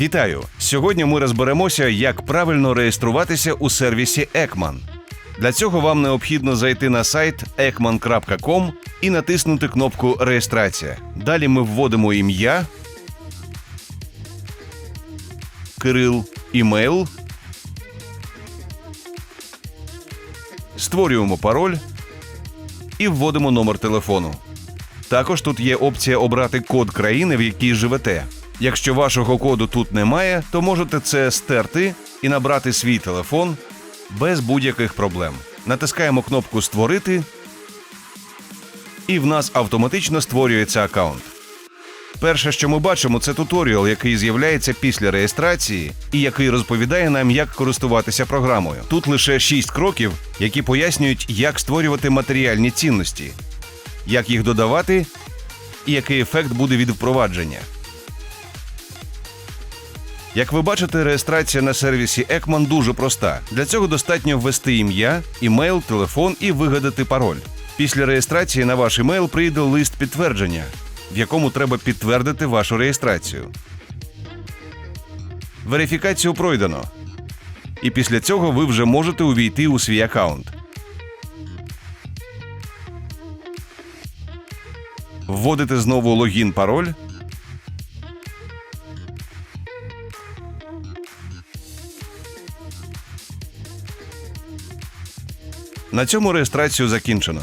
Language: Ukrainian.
Вітаю! Сьогодні ми розберемося, як правильно реєструватися у сервісі Ekman. Для цього вам необхідно зайти на сайт ekman.com і натиснути кнопку Реєстрація. Далі ми вводимо ім'я, Кирил, імейл, створюємо пароль і вводимо номер телефону. Також тут є опція обрати код країни, в якій живете. Якщо вашого коду тут немає, то можете це стерти і набрати свій телефон без будь-яких проблем. Натискаємо кнопку Створити, і в нас автоматично створюється аккаунт. Перше, що ми бачимо, це туторіал, який з'являється після реєстрації і який розповідає нам, як користуватися програмою. Тут лише 6 кроків, які пояснюють, як створювати матеріальні цінності, як їх додавати і який ефект буде від впровадження. Як ви бачите, реєстрація на сервісі Ekman дуже проста. Для цього достатньо ввести ім'я, імейл, телефон і вигадати пароль. Після реєстрації на ваш імейл прийде лист підтвердження, в якому треба підтвердити вашу реєстрацію. Верифікацію пройдено. І після цього ви вже можете увійти у свій аккаунт. Вводите знову логін пароль. На цьому реєстрацію закінчено.